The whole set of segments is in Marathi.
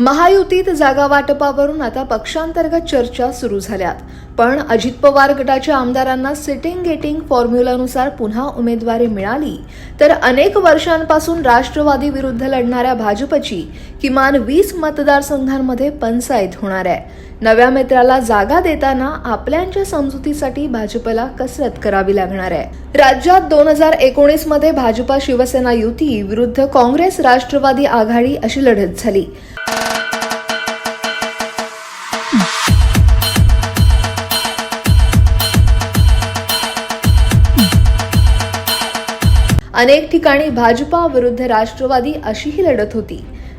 महायुतीत जागा वाटपावरून आता पक्षांतर्गत चर्चा सुरू झाल्यात. पण अजित पवार गटाच्या आमदारांना सिटिंग गेटिंग फॉर्म्युलानुसार पुन्हा उमेदवारी मिळाली. तर अनेक वर्षांपासून राष्ट्रवादी विरुद्ध लढणाऱ्या भाजपची किमान वीस मतदारसंघांमध्ये पंचायत होणार आहे. नव्या मित्राला जागा देताना आपल्यांच्या समजुतीसाठी भाजपला कसरत करावी लागणार आहे. राज्यात दोन हजार एकोणीसमध्ये भाजपा शिवसेना युती विरुद्ध काँग्रेस राष्ट्रवादी आघाडी अशी लढत झाली. अनेक ठिकाणी भाजपा विरुद्ध राष्ट्रवादी अशीही लढत होती.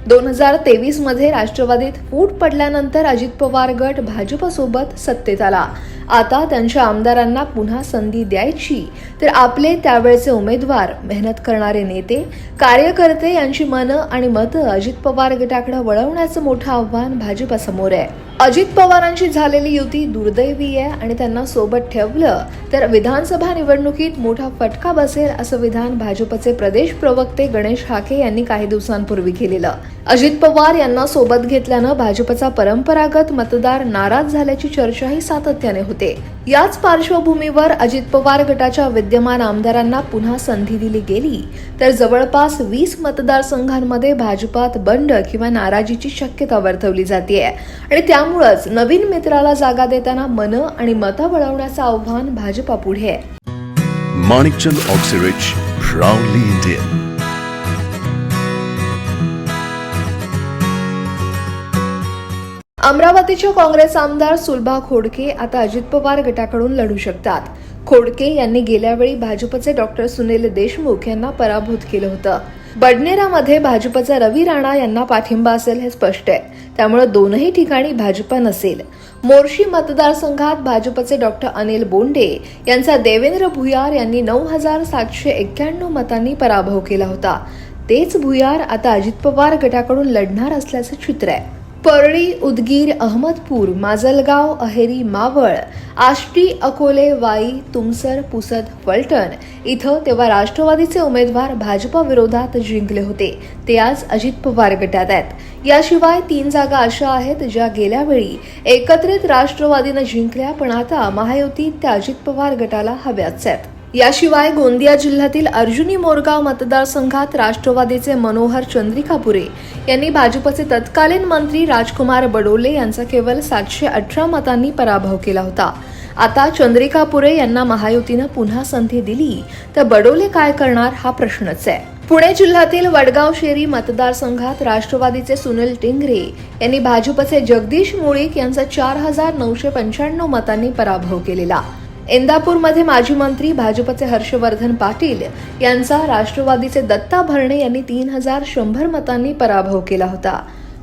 दोन हजार तेवीसमध्ये राष्ट्रवादीत फूट पडल्यानंतर अजित पवार गट भाजपसोबत सत्तेत आला. आता त्यांच्या आमदारांना पुन्हा संधी द्यायची तर आपले त्यावेळचे उमेदवार मेहनत करणारे नेते कार्यकर्ते यांची मनं आणि मतं अजित पवार गटाकडे वळवण्याचं मोठं आव्हान भाजपासमोर आहे. अजित पवारांची झालेली युती दुर्दैवी आहे आणि त्यांना सोबत ठेवलं तर विधानसभा निवडणुकीत मोठा फटका बसेल असं विधान भाजपचे प्रदेश प्रवक्ते गणेश हाके यांनी काही दिवसांपूर्वी केलेलं. अजित पवार यांना सोबत घेतल्यानं भाजपचा परंपरागत मतदार नाराज झाल्याची चर्चाही सातत्याने होते. याच पार्श्वभूमीवर अजित पवार गटाच्या विद्यमान आमदारांना पुन्हा संधी दिली गेली. तर जवळपास वीस मतदारसंघांमध्ये भाजपात बंड किंवा नाराजीची शक्यता वर्तवली जाते आणि त्यामुळंच नवीन मित्राला जागा देताना मन आणि मतं वळवण्याचं आव्हान भाजपापुढे आहे. अमरावतीचे काँग्रेस आमदार सुलभा खोडके आता अजित पवार गटाकडून लढू शकतात. खोडके यांनी गेल्यावेळी भाजपचे डॉक्टर सुनील देशमुख यांना पराभूत केलं होतं. बडनेरामध्ये भाजपचा रवी राणा यांना पाठिंबा असेल हे स्पष्ट आहे. त्यामुळे दोनही ठिकाणी भाजप नसेल. मोर्शी मतदारसंघात भाजपचे डॉक्टर अनिल बोंडे यांचा देवेंद्र भुयार यांनी नऊ हजार सातशे एक्क्याण्णव मतांनी पराभव केला होता. तेच भुयार आता अजित पवार गटाकडून लढणार असल्याचं चित्र आहे. परळी उदगीर अहमदपूर माजलगाव अहेरी मावळ आष्टी अकोले वाई तुमसर पुसद फलटण इथं तेव्हा राष्ट्रवादीचे उमेदवार भाजपा विरोधात जिंकले होते. ते आज अजित पवार गटात आहेत. याशिवाय तीन जागा अशा आहेत ज्या गेल्या वेळी एकत्रित राष्ट्रवादीनं जिंकल्या पण आता महायुतीत त्या अजित पवार गटाला हव्याच आहेत. याशिवाय गोंदिया जिल्ह्यातील अर्जुनी मोरगाव मतदारसंघात राष्ट्रवादीचे मनोहर चंद्रिकापुरे यांनी भाजपचे तत्कालीन मंत्री राजकुमार बडोले यांचा केवळ सातशे अठरा मतांनी पराभव केला होता. आता चंद्रिकापुरे यांना महायुतीनं पुन्हा संधी दिली तर बडोले काय करणार हा प्रश्नच आहे. पुणे जिल्ह्यातील वडगाव शेरी मतदारसंघात राष्ट्रवादीचे सुनील टिंगरे यांनी भाजपचे जगदीश मुळीक यांचा चार हजार नऊशे पंच्याण्णव मतांनी पराभव केलेला. इंदापूरमध्ये माजी मंत्री भाजपचे हर्षवर्धन पाटील यांचा राष्ट्रवादीचे दत्ता भरणे यांनी तीन हजार शंभर मतांनी पराभव केला होता.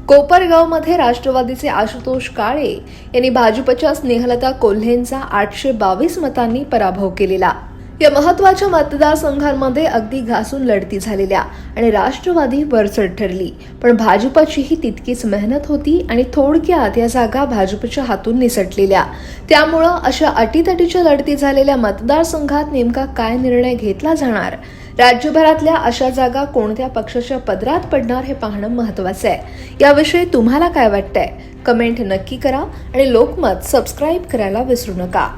कोपरगावमध्ये राष्ट्रवादीचे आशुतोष काळे यांनी भाजपच्या स्नेहलता कोल्हेंचा आठशे बावीस मतांनी पराभव केलेला. या महत्त्वाच्या मतदारसंघांमध्ये अगदी घासून लढती झालेल्या आणि राष्ट्रवादी वरचढ ठरली. पण भाजपचीही तितकीच मेहनत होती आणि थोडक्यात या जागा भाजपच्या हातून निसटलेल्या. त्यामुळं अशा अटीतटीच्या लढती झालेल्या मतदारसंघात नेमका काय निर्णय घेतला जाणार? राज्यभरातल्या अशा जागा कोणत्या पक्षाच्या पदरात पडणार हे पाहणं महत्वाचं आहे. याविषयी तुम्हाला काय वाटतंय? कमेंट नक्की करा आणि लोकमत सबस्क्राईब करायला विसरू नका.